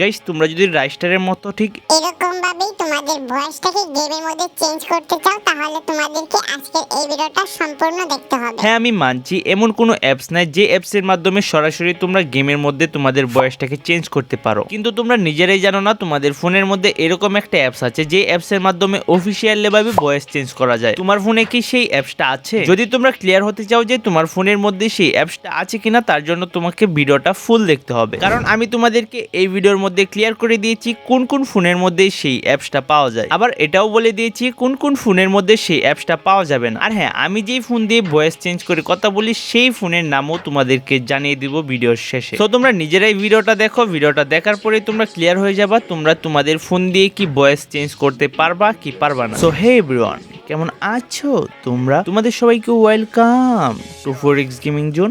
Guys তোমরা যদি রাইস্টারের মতো ঠিক এরকম ভাবেই তোমাদের ভয়েসটাকে গেমের মধ্যে চেঞ্জ করতে চাও তাহলে তোমাদেরকে আজকের এই ভিডিওটা সম্পূর্ণ দেখতে হবে। হ্যাঁ আমি মানছি। এমন কোনো অ্যাপস নাই যে অ্যাপসের মাধ্যমে সরাসরি তোমরা গেমের মধ্যে তোমাদের বয়সটাকে চেঞ্জ করতে পারো। কিন্তু তোমরা নিজেরাই জানো না তোমাদের ফোনের মধ্যে এরকম একটা অ্যাপস আছে যে অ্যাপসের মাধ্যমে অফিসিয়াল ভাবে বয়স চেঞ্জ করা যায়। তোমার ফোনে কি সেই অ্যাপসটা আছে? যদি তোমরা ক্লিয়ার হতে চাও যে তোমার ফোনের মধ্যে সেই অ্যাপসটা আছে কিনা তার জন্য তোমাকে ভিডিওটা ফুল দেখতে হবে। কারণ আমি তোমাদেরকে এই ভিডিওর মধ্যে ক্লিয়ার করে দিয়েছি কোন কোন ফোনের মধ্যে সেই অ্যাপসটা পাওয়া যায়। আবার এটাও বলে দিয়েছি কোন কোন ফোনের মধ্যে সেই অ্যাপসটা পাওয়া যাবে না। আর হ্যাঁ আমি যেই ফোন দিয়ে ভয়েস চেঞ্জ করে কথা বলি, সেই ফোনের নামও তোমাদেরকে জানিয়ে দিব ভিডিওর শেষে। তো তোমরা নিজেরাই ভিডিওটা দেখো, ভিডিওটা দেখার পরে তোমরা ক্লিয়ার হয়ে যাবা, তোমরা তোমাদের ফোন দিয়ে কি ভয়েস চেঞ্জ করতে পারবা, কি পারবা না। সো হে এভরিওয়ান কেমন আছো? তোমরা তোমাদের সবাইকে welcome to four x gaming zone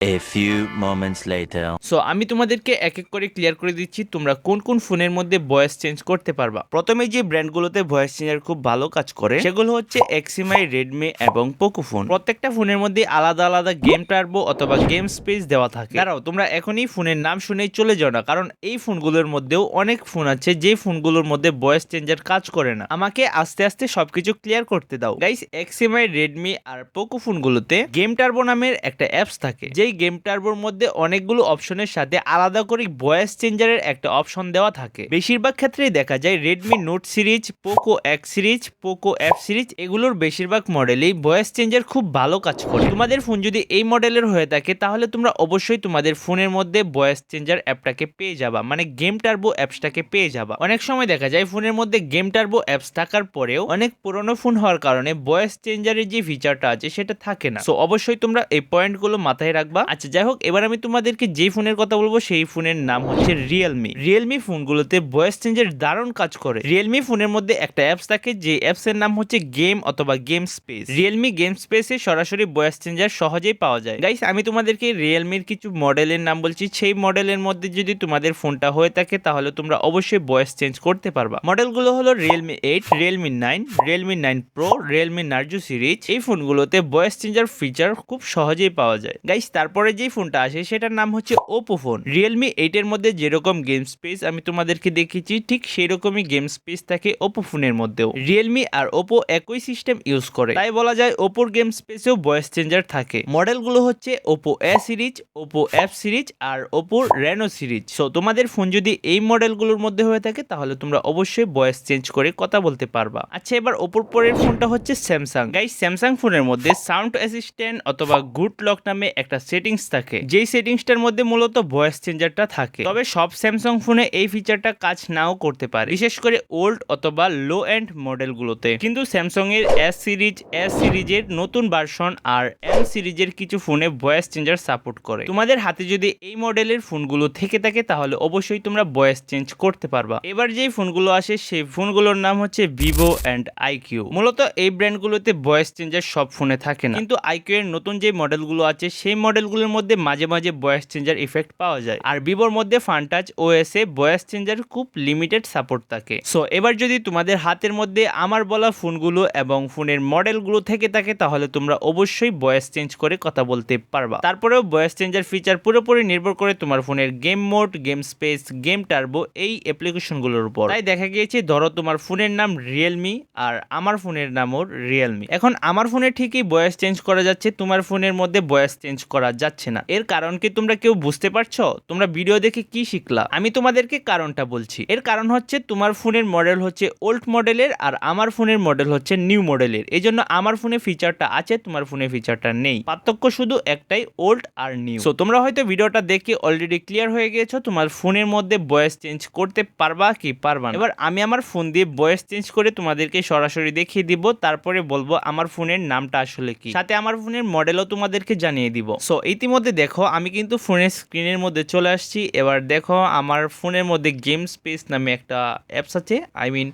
A few moments later. So আমি তোমাদেরকে এক এক করে ক্লিয়ার করে দিচ্ছি, তোমরা কোন কোন ফোনের মধ্যে ভয়েস চেঞ্জ করতে পারবা। প্রথমে যে ব্র্যান্ডগুলোতে ভয়েস চেঞ্জার খুব ভালো কাজ করে, সেগুলো হচ্ছে এক্সিমাই রেডমি এবং পোকো ফোন প্রত্যেকটা ফোনের মধ্যে আলাদা আলাদা গেম টার্বো অথবা গেম স্পেস দেওয়া থাকে। দাঁড়াও, তোমরা এখনই ফোনের নাম শুনেই চলে যাও না, কারণ এই ফোনগুলোর মধ্যেও অনেক ফোন আছে, যে ফোনগুলোর মধ্যে ভয়েস চেঞ্জার কাজ করে না। আমাকে আস্তে আস্তে সবকিছু ক্লিয়ার করতে দাও। গাইস এক্সিমাই রেডমি আর পোকো ফোনগুলোতে গেম টার্বো নামের একটা অ্যাপস থাকে, যেই গেম টার্বোর মধ্যে অনেকগুলো অপশনের সাথে আলাদা করে ভয়েস চেঞ্জারের একটা অপশন দেওয়া থাকে। বেশিরভাগ ক্ষেত্রেই দেখা যায় Redmi Note series Poco X series Poco F series এগুলোর বেশিরভাগ মডেলেই ভয়েস চেঞ্জার খুব ভালো কাজ করে। তোমাদের ফোন যদি এই মডেলের হয়ে থাকে, তাহলে তোমরা অবশ্যই তোমাদের ফোনের মধ্যে ভয়েস চেঞ্জার অ্যাপটাকে পেয়ে যাবা মানে গেম টার্বো অ্যাপসটাকে পেয়ে যাবা। অনেক সময় দেখা যায় ফোনের মধ্যে গেম টার্বো অ্যাপস থাকার পরেও অনেক পুরনো ফোন হওয়ার কারণে ভয়েস চেঞ্জারের যে ফিচারটা আছে, সেটা থাকে না। সো অবশ্যই তোমরা এই পয়েন্টগুলো মাথায় রাখবা আচ্ছা যাই হোক, এবার আমি তোমাদেরকে যে ফোনের কথা বলব, সেই ফোনের নাম হচ্ছে রিয়েলমি রিয়েলমি ফোনগুলোতে ভয়েস চেঞ্জের দারুণ কাজ করে। রিয়েলমি ফোনের মধ্যে একটা অ্যাপস থাকে, যে অ্যাপস এর নাম হচ্ছে গেম অথবা গেম স্পেস রিয়েলমি গেম স্পেসে সরাসরি ভয়েস চেঞ্জার সহজেই পাওয়া যায়। গাইস আমি তোমাদেরকে রিয়েলমির কিছু মডেলের নাম বলছি। সেই মডেলের মধ্যে যদি তোমাদের ফোনটা হয়ে থাকে, তাহলে তোমরা অবশ্যই ভয়েস চেঞ্জ করতে পারবা। মডেলগুলো হলো Realme eight Realme nine Realme nine pro Realme Narzo series এই ফোনগুলোতে ভয়েস চেঞ্জার ফিচার খুব সহজেই পাওয়া যায়। গাইস তারপরে যেই ফোনটা আসে, সেটার নাম হচ্ছে ওপো ফোন রিয়েলমি এইটের মধ্যে যেরকম গেম স্পেস আমি তোমাদেরকে দেখেছি ঠিক সেই রকমই গেম স্পেস থাকে ওপো ফোনের মধ্যেও। রিয়েলমি আর ওপো একই সিস্টেম ইউজ করে। তাই বলা যায় ওপোর গেম স্পেসেও ভয়েস চেঞ্জার থাকে। মডেলগুলো হচ্ছে Oppo A series Oppo F series আর ওপোর রেনো সিরিজ সো তোমাদের ফোন যদি এই মডেলগুলোর মধ্যে হয়ে থাকে, তাহলে তোমরা অবশ্যই ভয়েস চেঞ্জ করে কথা বলতে পারবা। আচ্ছা এবার ওপোর পরের ফোনটা হচ্ছে স্যামসাং গাই স্যামসাং ফোনের মধ্যে সাউন্ড অ্যাসিস্ট্যান্ট অথবা গুড লক নামে একটা সেটিংস থাকে। যেই সেটিংসটার মধ্যে মূলত ভয়েস চেঞ্জারটা থাকে। তবে সব স্যামসাং ফোনে এই ফিচারটা কাজ নাও করতে পারে। বিশেষ করে ওল্ড অথবা লো এন্ড মডেলগুলোতে কিন্তু স্যামসাং এর এস সিরিজ এস সিরিজের নতুন ভার্সন আর এম সিরিজের কিছু ফোনে ভয়েস চেঞ্জার সাপোর্ট করে। তোমাদের হাতে যদি এই মডেলের ফোনগুলো থেকে থাকে, তাহলে অবশ্যই তোমরা ভয়েস চেঞ্জ করতে পারবা। এবার যেই ফোনগুলো আসে, সেই ফোনগুলোর নাম হচ্ছে ভিভো অ্যান্ড আইকিউ মূলত এই ব্র্যান্ডগুলোতে ভয়েস চেঞ্জার সব ফোনে থাকে না। কিন্তু আইকিউ এর নতুন যে মডেলগুলো আছে, সেই মডেলগুলোর মধ্যে মাঝে মাঝে ভয়েস চেঞ্জার ইফেক্ট পাওয়া যায়। আর ভিভোর মধ্যে ফানটাচ ওএস এ ভয়েস চেঞ্জার খুব লিমিটেড সাপোর্ট থাকে। সো এবার যদি তোমাদের হাতের মধ্যে আমার বলা ফোনগুলো এবং ফোনের মডেলগুলো থেকে থাকে, তাহলে তোমরা অবশ্যই ভয়েস চেঞ্জ করে কথা বলতে পারবা। তারপরেও ভয়েস চেঞ্জার ফিচার পুরোপুরি নির্ভর করে তোমার ফোনের game mode game space game turbo এই অ্যাপ্লিকেশনগুলোর উপর। তাই দেখা গিয়েছে, ধরো তোমার ফোনের নাম রিয়েলমি আর আমার ফোনের নামও রিয়েলমি এখন আমার ফোনে ঠিকই ভয়েস চেঞ্জ করা যাচ্ছে, তোমার ফোনের মধ্যে ভয়েস চেঞ্জ করা যাচ্ছে না। এর কারণ কি তোমরা কেউ বুঝতে পারছ? তোমরা ভিডিও দেখে কি শিখলা? আমি তোমাদেরকে কারণটা বলছি। এর কারণ হচ্ছে তোমার ফোনের মডেল হচ্ছে ওল্ড মডেলের আর আমার ফোনের মডেল হচ্ছে নিউ মডেলের এই জন্য আমার ফোনে ফিচারটা আছে, তোমার ফোনে ফিচারটা নেই। পার্থক্য শুধু একটাই ওল্ড আর নিউ সো তোমরা হয়তো ভিডিওটা দেখে অলরেডি ক্লিয়ার হয়ে গেছো, তোমার ফোনের মধ্যে ভয়েস চেঞ্জ করতে পারবা কি পারবা এবার আমি আমার ফোন দিয়ে ভয়েস চেঞ্জ করে তোমাদেরকে সরাসরি দেখিয়ে দিব, তারপরে বলব আমার ফোনের নামটা আসলে কি। সাথে আমার ফোনের মডেলও তোমাদেরকে জানিয়ে দিব। সো ইতিমধ্যে দেখো, আমি কিন্তু ফোনের স্ক্রিনের মধ্যে চলে আসছি। এবার দেখো, আমার ফোনের মধ্যে গেম স্পেস নামে একটা অ্যাপস আছে। আই মিন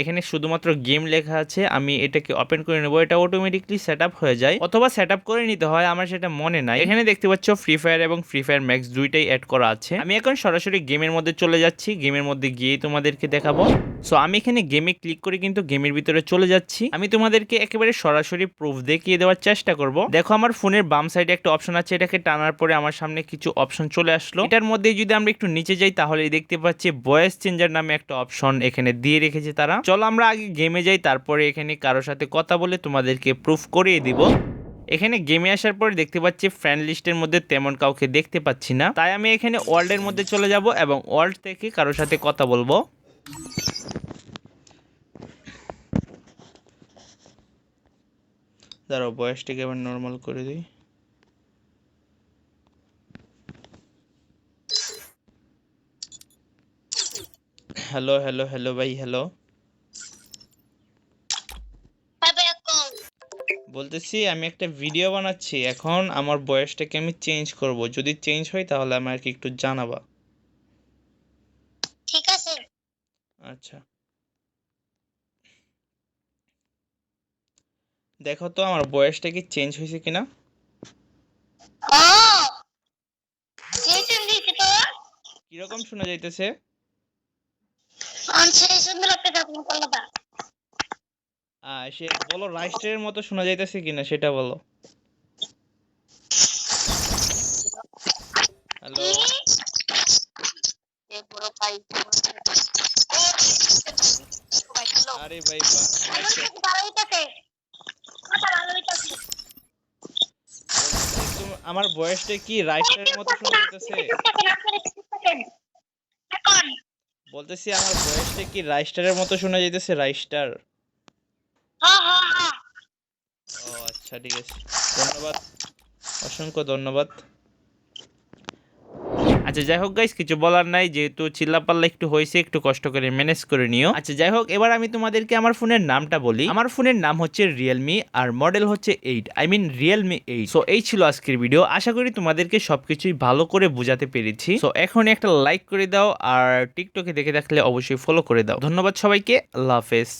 এখানে শুধুমাত্র গেম লেখা আছে। আমি এটাকে ওপেন করে নেব। এটা অটোমেটিকলি সেট আপ হয়ে যায়। অথবা সেট আপ করে নিতে হয়, আমার সেটা মনে নাই। এখানে দেখতে পাচ্ছ ফ্রি ফায়ার এবং ফ্রি ফায়ার ম্যাক্স দুইটাই অ্যাড করা আছে। আমি এখন সরাসরি গেমের মধ্যে চলে যাচ্ছি। গেমের মধ্যে গিয়েই তোমাদেরকে দেখাবো। সো আমি এখানে গেমে ক্লিক করে কিন্তু গেমের ভিতরে চলে যাচ্ছি। আমি তোমাদেরকে একেবারে সরাসরি প্রুফ দেখিয়ে দেওয়ার চেষ্টা করব। দেখো, আমার ফোনের বাম সাইডে একটা অপশন আছে, এটাকে টানার পরে আমার সামনে কিছু অপশন চলে আসলো। এটার মধ্যে যদি আমরা একটু নিচে যাই তাহলে দেখতে পাচ্ছি ভয়েস চেঞ্জার নামে একটা অপশন এখানে দিয়ে রেখেছে তারা। চলো আমরা আগে গেমে যাই, তারপরে এখানে কারোর সাথে কথা বলে তোমাদেরকে প্রুফ করিয়ে দিব। এখানে গেমে আসার পর দেখতে পাচ্ছি ফ্রেন্ড লিস্টের মধ্যে তেমন কাউকে দেখতে পাচ্ছি না। তাই আমি এখানে ওয়ার্ল্ডের মধ্যে চলে যাব এবং ওয়ার্ল্ড থেকে কারোর সাথে কথা বলব। দাঁড়াও বয়সটাকে এবার নর্মাল করে দিই? হ্যালো হ্যালো হ্যালো ভাই হ্যালো বলতেছি আমি একটা ভিডিও বানাচ্ছি। এখন আমার বয়সটাকে আমি চেঞ্জ করব। যদি চেঞ্জ হয় তাহলে আমাকে একটু জানাবা। ঠিক আছে। আচ্ছা। দেখো তো আমার বয়সটা কি চেঞ্জ হয়েছে কিনা? কীরকম শোনা যাইতেছে? সে বলো রাইস্টারের মতো শোনা যাইতেছে কিনা সেটা বলো। হ্যালো আরে ভাই আচ্ছা, আমার বয়সটা কি? রাইস্টারের মতো শোনা যাইতেছে। বলতেছি আমার বয়সটা কি রাইস্টারের মতো শোনা যাইতেছে রাইস্টার? ও আচ্ছা ঠিক আছে। ধন্যবাদ অসংখ্য ধন্যবাদ। আচ্ছা যাই হোক গাইস কিছু বলার নাই, যেহেতু চিল্লাপাল্লা একটু হয়েছে, একটু কষ্ট করে ম্যানেজ করে নিও। আচ্ছা যাই হোক, এবার আমি তোমাদেরকে আমার ফোনের নামটা বলি। আমার ফোনের নাম হচ্ছে রিয়েলমি আর মডেল হচ্ছে eight I mean Realme eight so এই ছিল আজকের ভিডিও আশা করি তোমাদেরকে সবকিছুই ভালো করে বোঝাতে পেরেছি। সো এখন একটা লাইক করে দাও আর টিকটকে দেখে থাকলে অবশ্যই ফলো করে দাও। ধন্যবাদ সবাইকে, আল্লাহ হাফেজ।